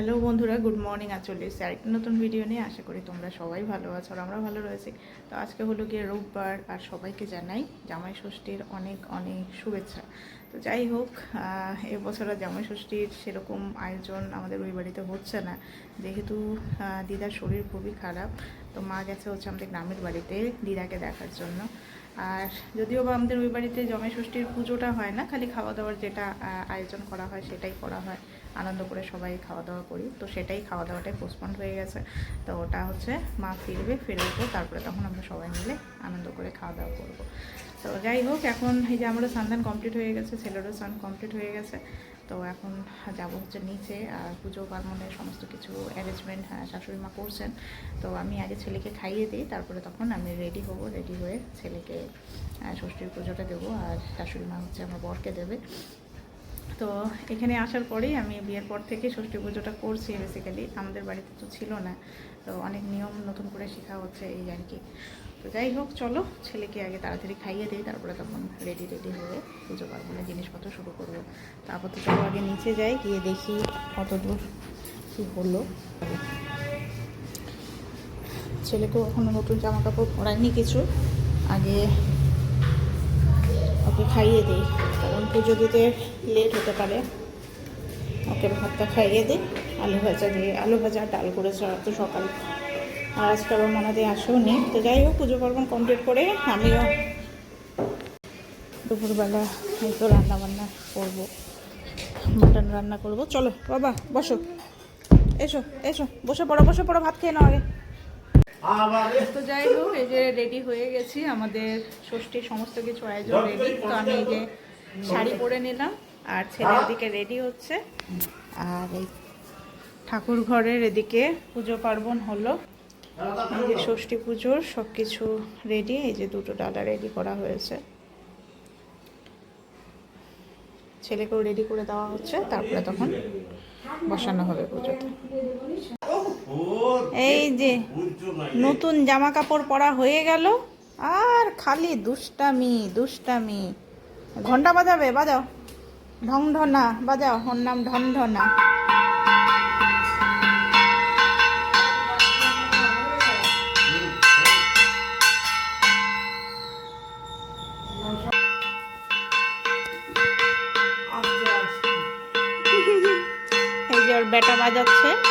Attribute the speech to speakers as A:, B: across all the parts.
A: Hello বন্ধুরা, good morning আর চলে এসেছি আরেকটা নতুন ভিডিও নিয়ে। আশা করি তোমরা সবাই ভালো আছো আর আমরা ভালো রয়েছি। তো আজকে হলো গিয়ে রোববার আর সবাইকে জানাই জামাই ষষ্ঠীর অনেক অনেক শুভেচ্ছা। তো যাই হোক এবছর আর জামাই ষষ্ঠীর সেরকম আয়োজন আমাদের ওই বাড়িতে হচ্ছে না। যেহেতু দিদার শরীর খুবই খারাপ, তো মা গেছে হচ্ছে আমাদের গ্রামের বাড়িতে দিদাকে দেখার জন্য। আর যদিও বা আমাদের ওই বাড়িতে জমাই ষষ্ঠীর পুজোটা হয় না, খালি খাওয়া দাওয়ার যেটা আয়োজন করা হয় সেটাই করা হয়। আনন্দ করে সবাই খাওয়া দাওয়া করি। তো সেটাই খাওয়া দাওয়াটাই পোস্টপন্ড হয়ে গেছে। তো ওটা হচ্ছে মা ফিরবে, ফিরে পর তারপরে তখন আমরা সবাই মিলে আনন্দ করে খাওয়া দাওয়া করব। তো যাই হোক, এখন এই যে আমারও সন্ধান কমপ্লিট হয়ে গেছে, ছেলেরও সান কমপ্লিট হয়ে গেছে। তো এখন যাব হচ্ছে নিচে আর পুজো পার্বণের সমস্ত কিছু অ্যারেঞ্জমেন্ট হ্যাঁ শাশুড়ি মা করছেন। তো আমি আগে ছেলেকে খাইয়ে দিই তারপরে তখন আমি রেডি হব রেডি হয়ে ছেলেকে আহ, ষষ্ঠীর পুজোটা দেবো আর শাশুড়ি মা হচ্ছে আমার বরকে দেবে। তো এখানে আসার পরেই আমি বিয়ের পর থেকে ষষ্ঠী পুজোটা করছি বেসিক্যালি আমাদের বাড়িতে তো ছিল না তো অনেক নিয়ম নতুন করে শেখা হচ্ছে এই আর কি। তো যাই হোক, চলো, ছেলেকে আগে তাড়াতাড়ি খাইয়ে দিই, তারপরে তখন রেডি রেডি হয়ে পুজো পার্বণের জিনিসপত্র শুরু করব। তারপর তো চলো আগে নিচে যাই, গিয়ে দেখি কত দূর কী হলো। ছেলেকেও এখনও নতুন জামা কাপড় পরায়নি কিছু। আগে ওকে খাইয়ে দিই, কারণ পুজো দিতে লেট হতে পারে। ওকে ভাতটা খাইয়ে দিই, আলু ভাজা দিয়ে। আলু ভাজা ডাল করেছে তো সকাল। আর আজকে আবার মনে দিয়ে আসেও নি তো যাই হোক, পুজো পার্বণ কমপ্লিট করে আমিও দুপুরবেলা হয়তো রান্না বান্না করব, মাটন রান্না করব। চলো, বাবা, বসো। এসো এসো, বসে পড়ো বসে পড়ো, ভাত খেয়ে নাও আগে। তো যাই হোক, এই যে রেডি হয়ে গেছি। আমাদের ষষ্ঠীর সমস্ত কিছু আয়োজন রেডি তো আমি এই যে শাড়ি পরে নিলাম, আর ছেলের দিকে রেডি হচ্ছে। আর এই ঠাকুর ঘরের এদিকে পুজো পার্বণ হলো। যে ষষ্ঠী পুজোর সব কিছু রেডি এই যে দুটো ডালা রেডি করা হয়েছে। ছেলেকেও রেডি করে দেওয়া হচ্ছে তারপরে তখন বসানো হবে পুজোতে। এই যে নতুন জামা কাপড় পরা হয়ে গেল আর খালি দুষ্টামি দুষ্টামি। ঘণ্টা বাজাবে বাজাও। ঢং ঢনা বাজাও ওর নাম ঢন ঢনা বেটা বাজাচ্ছে।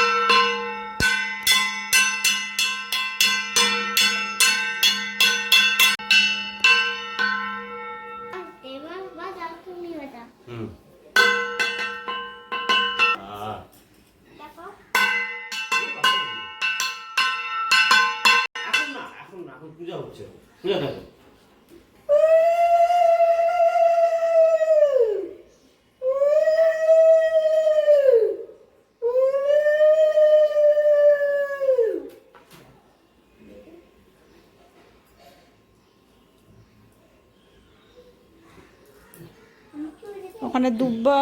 A: ওখানে দুব্বা।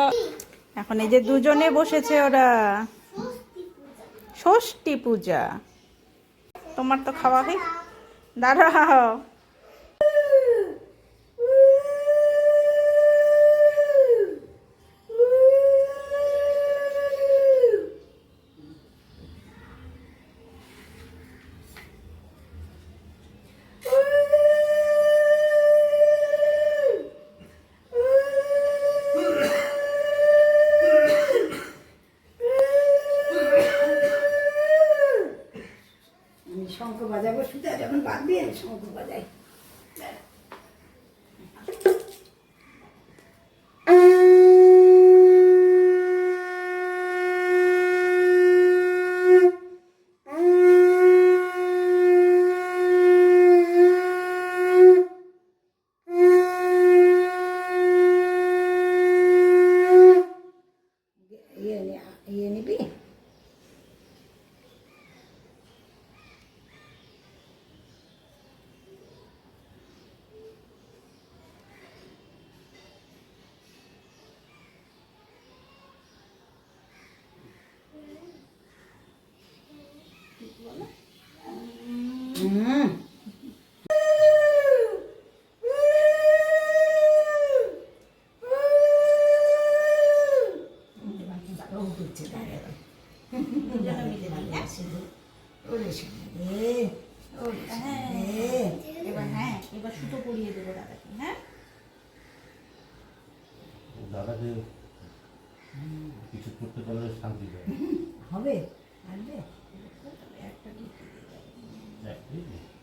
A: এখন এই যে দুজনে বসেছে ওরা। ষষ্ঠী পূজা। তোমার তো খাওয়া দাঁড়াও। 在咱
B: 们把面朝我来。
A: এবার হ্যাঁ এবার সুতো পরিয়ে দেবো দাদাকে হ্যাঁ
C: দাদাকে কিছু করতে পারলে শান্তি দেয়
B: হবে আসবে
A: that, you?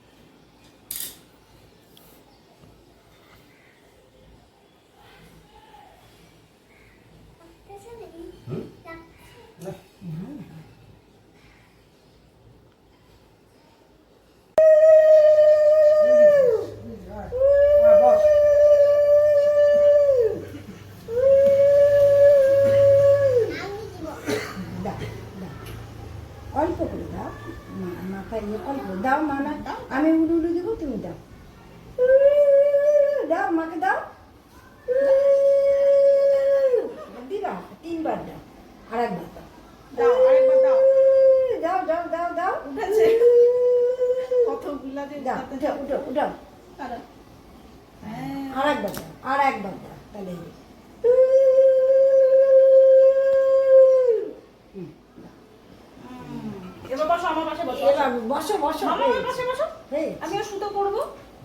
A: সুতো করব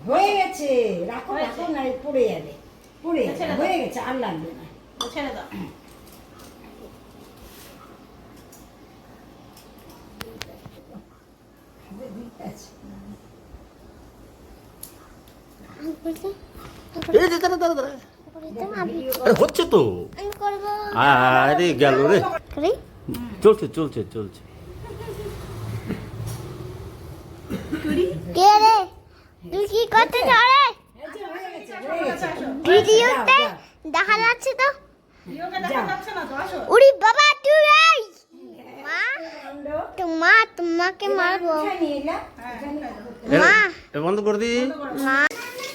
B: হয়ে গেছে। রাখো রাখো না পড়ে যাবে পড়ে যাবে হয়ে গেছে আর লাগবে না।
A: ছেড়ে দাও।
C: হচ্ছে তো। আরে গেল রে। চলছে চলছে চলছে।
D: তুই কি করতে
B: গেছে
D: ভিডিওতে দেখা যাচ্ছে তো?
A: ভিডিওকে দেখা যাচ্ছে না তো আসো
D: উড়ি বাবা তুই এই! মা। তোমাকে মারবো। মা
C: বন্ধ করে দি।
D: মা।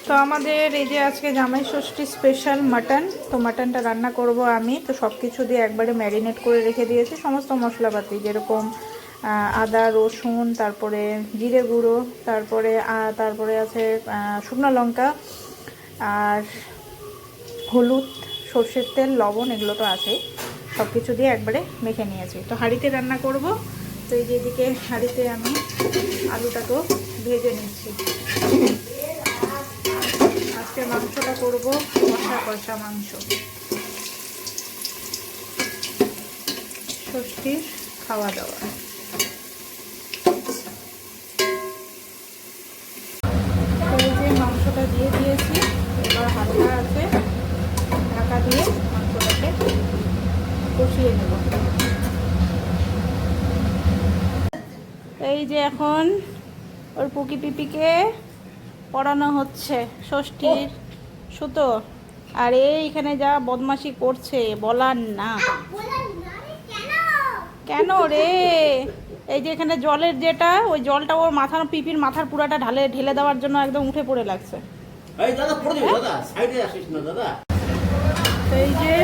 A: তো আমাদের এই যে আজকে জামাই ষষ্ঠী স্পেশাল মাটন তো মাটনটা রান্না করব আমি। তো সব কিছু দিয়ে একবারে ম্যারিনেট করে রেখে দিয়েছি সমস্ত মশলাপাতি যেরকম আদা, রসুন, তারপরে জিরে গুঁড়ো, তারপরে তারপরে আছে শুকনো লঙ্কা আর হলুদ, সর্ষের তেল, লবণ, এগুলো তো আছেই। সব কিছু দিয়ে একবারে মেখে নিয়েছি। তো হাঁড়িতে রান্না করব। তো এই যে এদিকে হাঁড়িতে আমি আলুটাকেও ভেজে নিচ্ছি। আজকে মাংসটা করব কষা কষা মাংস। ষষ্ঠীর খাওয়া দাওয়া তো এই যে মাংসটা দিয়ে দিয়েছি এবার হালকা আছে ঢাকা দিয়ে মাংসটাকে কষিয়ে নেব এই যে এখন ওর পুকি পিপিকে পড়ানো হচ্ছে ষষ্ঠীর সুতো। আর এইখানে যা বদমাশি করছে বলার না। কেন রে? এই যে এখানে জলের যেটা ওই জলটা ওর মাথার পিপির মাথার পুরাটা ঢালে ঢেলে দেওয়ার জন্য একদম উঠে পড়ে লাগছে।
C: এই
A: এই যে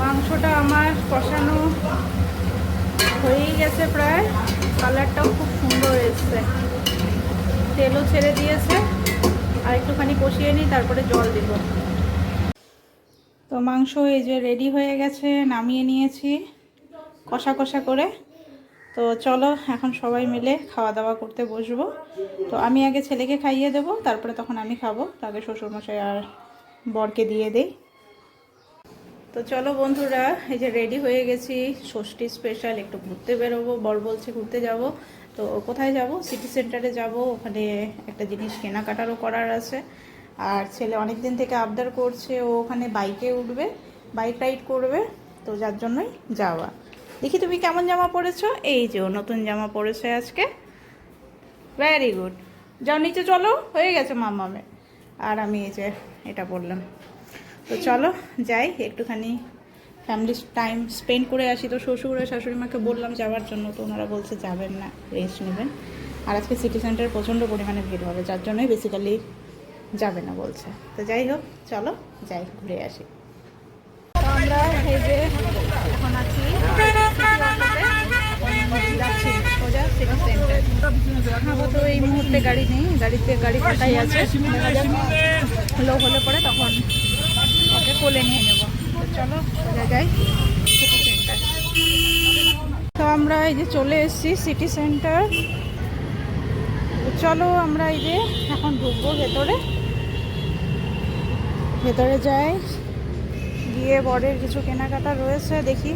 A: মাংসটা আমার কষানো হয়েই গেছে প্রায়। কালারটাও খুব সুন্দর এসছে। তেলও ছেড়ে দিয়েছে। আর একটুখানি কষিয়ে নিই, তারপরে জল দিব। তো মাংস এই যে রেডি হয়ে গেছে, নামিয়ে নিয়েছি কষা কষা করে। তো চলো, এখন সবাই মিলে খাওয়া দাওয়া করতে বসবো। তো আমি আগে ছেলেকে খাইয়ে দেবো, তারপরে তখন আমি খাব। তো আগে শ্বশুরমশাই আর বরকে দিয়ে দেই। তো চলো বন্ধুরা, এই যে রেডি হয়ে গেছি, ষষ্ঠী স্পেশাল একটু ঘুরতে বেরোবো, বর বলছে ঘুরতে যাব। তো কোথায় যাব? সিটি সেন্টারে যাব, ওখানে একটা জিনিস কেনাকাটারও করার আছে। আর ছেলে অনেক দিন থেকে আবদার করছে, ও ওখানে বাইকে উঠবে বাইক রাইড করবে, তো যার জন্যই যাওয়া। দেখি তুমি কেমন জামা পরেছো? এই যে নতুন জামা পরেছে আজকে। ভেরি গুড যাও, নিচে চলো, হয়ে গেছে মামামে আর আমি এই যে এটা বললাম তো চলো যাই, একটুখানি ফ্যামিলি টাইম স্পেন্ড করে আসি। তো শ্বশুর আর শাশুড়ি মাকে বললাম যাওয়ার জন্য, তো ওনারা বলছে যাবেন না রেস্ট নেবেন। আর আজকে সিটি সেন্টার প্রচণ্ড পরিমাণে ভিড় হবে, যার জন্যই বেসিক্যালি যাবে না বলছে। তো যাই হোক, চলো যাই, ঘুরে আসি। তো আমরা এই যে এখন আছি আপাতত এই মুহূর্তে গাড়ি নেই, গাড়িতে গাড়ি ফাটাই আছে। লোক হলে পরে তখন কোলে নিয়ে নেব। চলো, সোজা যাই। সিটি সেন্টার তো আমরা এই যে চলে এসেছি সিটি সেন্টার। চলো আমরা এই যে এখন ঢুকবো ভেতরে। ভেতরে যাই। গিয়ে বরের কিছু কেনাকাটা রয়েছে, দেখি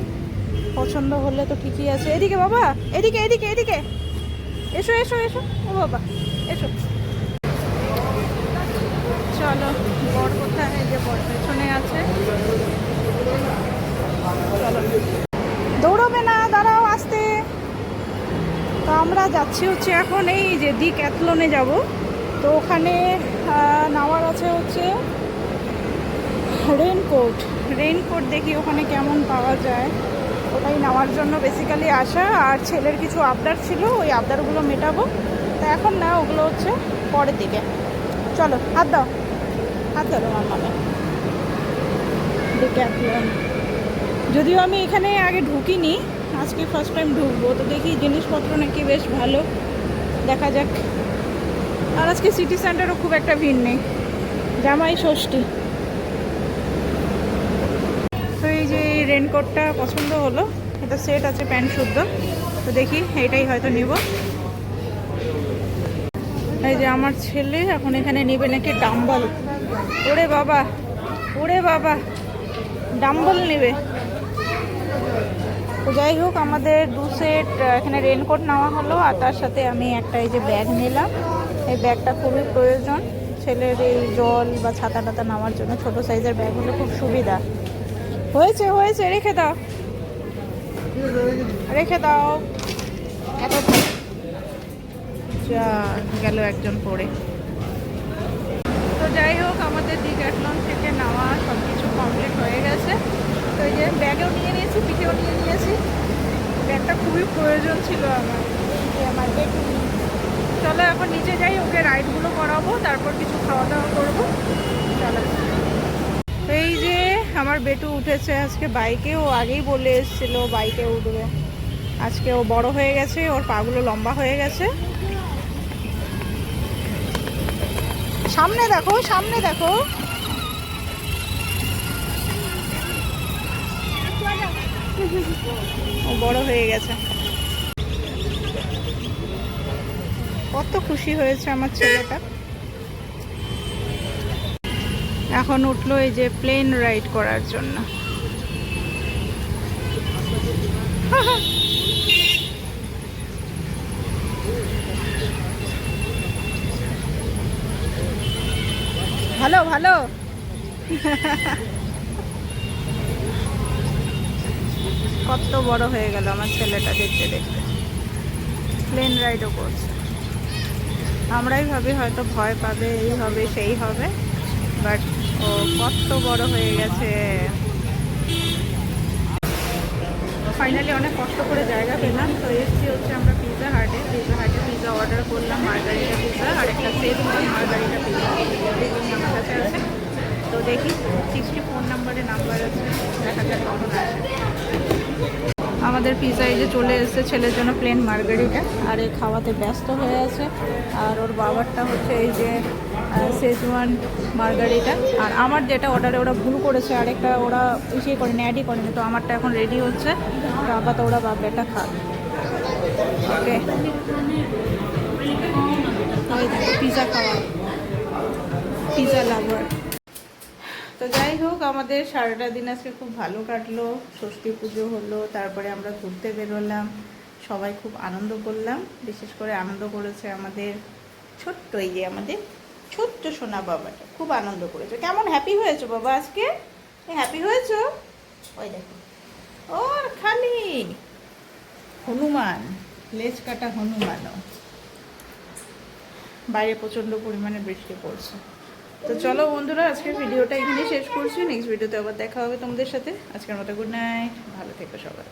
A: পছন্দ হলে তো ঠিকই আছে। এদিকে বাবা, এদিকে এদিকে এদিকে। এসো এসো এসো। ও বাবা, এসো। চলো, বর কোথায়? যে বর পেছনে আছে চলো দৌড়বে না দাঁড়াও আসতে তো আমরা যাচ্ছি হচ্ছে এখন এই যে দি ক্যাথলনে যাব। তো ওখানে নামার আছে হচ্ছে রেনকোট। রেনকোট দেখি ওখানে কেমন পাওয়া যায়। ওটাই নেওয়ার জন্য বেসিক্যালি আসা। আর ছেলের কিছু আবদার ছিল, ওই আবদারগুলো মেটাবো। তা এখন না, ওগুলো হচ্ছে পরের দিকে। চলো, হাত দাও। হাত দাও আমার মানে যদিও আমি এখানে আগে ঢুকিনি আজকে ফার্স্ট টাইম ঢুকবো, তো দেখি জিনিসপত্র নাকি বেশ ভালো। দেখা যাক। আর আজকে সিটি সেন্টারও খুব একটা ভিড় নেই। জামাই ষষ্ঠী। তো এই যে এই রেনকোটটা পছন্দ হলো, এটা সেট আছে প্যান্ট শুদ্ধ। তো দেখি এটাই হয়তো নিব। এই যে আমার ছেলে এখন এখানে নেবে নাকি ডাম্বল? ওরে বাবা ওরে বাবা, ডাম্বল নেবে। তো যাই হোক, আমাদের দু সেট এখানে রেনকোট নেওয়া হলো আর তার সাথে আমি একটা এই যে ব্যাগ নিলাম। এই ব্যাগটা খুবই প্রয়োজন। ছেলের এই জল বা ছাতা টাতা নেওয়ার জন্য ছোট সাইজের ব্যাগ হলে খুব সুবিধা। হয়েছে হয়েছে, রেখে দাও। রেখে দাও। এত যা, গেল একজন পড়ে। তো যাই হোক, আমাদের ডিক্যাটলন থেকে নেওয়া সব কিছু কমপ্লিট হয়ে গেছে। তো এই যে ব্যাগেও নিয়ে নিয়েছি, পিঠেও নিয়ে নিয়েছি। ব্যাগটা খুবই প্রয়োজন ছিল আমার। আমার চলো এখন নিচে যাই, ওকে রাইডগুলো করাবো, তারপর কিছু খাওয়া দাওয়া করব। চলো। এই যে আমার বেটু উঠেছে আজকে বাইকে, ও আগেই বলে এসেছিল বাইকে উঠবে। আজকে ও বড় হয়ে গেছে, ওর পাগুলো লম্বা হয়ে গেছে। সামনে দেখো সামনে দেখো। ও বড় হয়ে গেছে। কত খুশি হয়েছে আমার ছেলেটা। এখন উঠল এই যে প্লেন রাইড করার জন্য। ভালো ভালো। কত বড় হয়ে গেল আমার ছেলেটা দেখতে দেখতে। প্লেন রাইডও করছে। আমরাই ভাবি হয়তো ভয় পাবে, এই হবে, সেই হবে। বাট ও কত বড় হয়ে গেছে। ফাইনালি অনেক কষ্ট করে জায়গা পেলাম। তো এসছি হচ্ছে আমরা পিৎজা হাটে পিৎজা হাটে পিৎজা অর্ডার করলাম মার্গারিটা পিৎজা আর একটা সেট মার্গারিটা পিৎজা আমার কাছে আছে। তো দেখি সিক্সটি ফোর নাম্বারে নাম্বার আছে। দেখা যাক কখন আসে। আমাদের পিৎজা এই যে চলে এসেছে ছেলের জন্য প্লেন মার্গারিটা আর এই খাওয়াতে ব্যস্ত হয়ে আছে। আর ওর বাবারটা হচ্ছে এই যে সেজওয়ান মার্গারিটা আর আমার যেটা অর্ডারে ওরা ভুল করেছে আরেকটা ওরা ইসে করেনি অ্যাডই করেনি, তো আমারটা এখন রেডি হচ্ছে। তো আপাতত ওরা বাবাটা খাবে ওকে। পিৎজা খাওয়া। পিৎজা লাভার তো যাই হোক, আমাদের সারাটা দিন আজকে খুব ভালো কাটলো। ষষ্ঠী পুজো হলো, তারপরে আমরা ঘুরতে বেরোলাম। সবাই খুব আনন্দ করলাম। বিশেষ করে আনন্দ করেছে আমাদের ছোট্ট এই যে আমাদের ছোট্ট সোনা বাবাটা। খুব আনন্দ করেছে। কেমন হ্যাপি হয়েছো বাবা আজকে? হ্যাপি হয়েছো? ওই দেখো। ওর খালি। হনুমান, লেজ কাটা হনুমানও। বাইরে প্রচণ্ড পরিমাণে বৃষ্টি পড়ছে। তো চলো বন্ধুরা, আজকের ভিডিওটা এখানে শেষ করছি। নেক্সট ভিডিওতে আবার দেখা হবে তোমাদের সাথে। আজকের মতো গুড নাইট ভালো থেকো সবাই।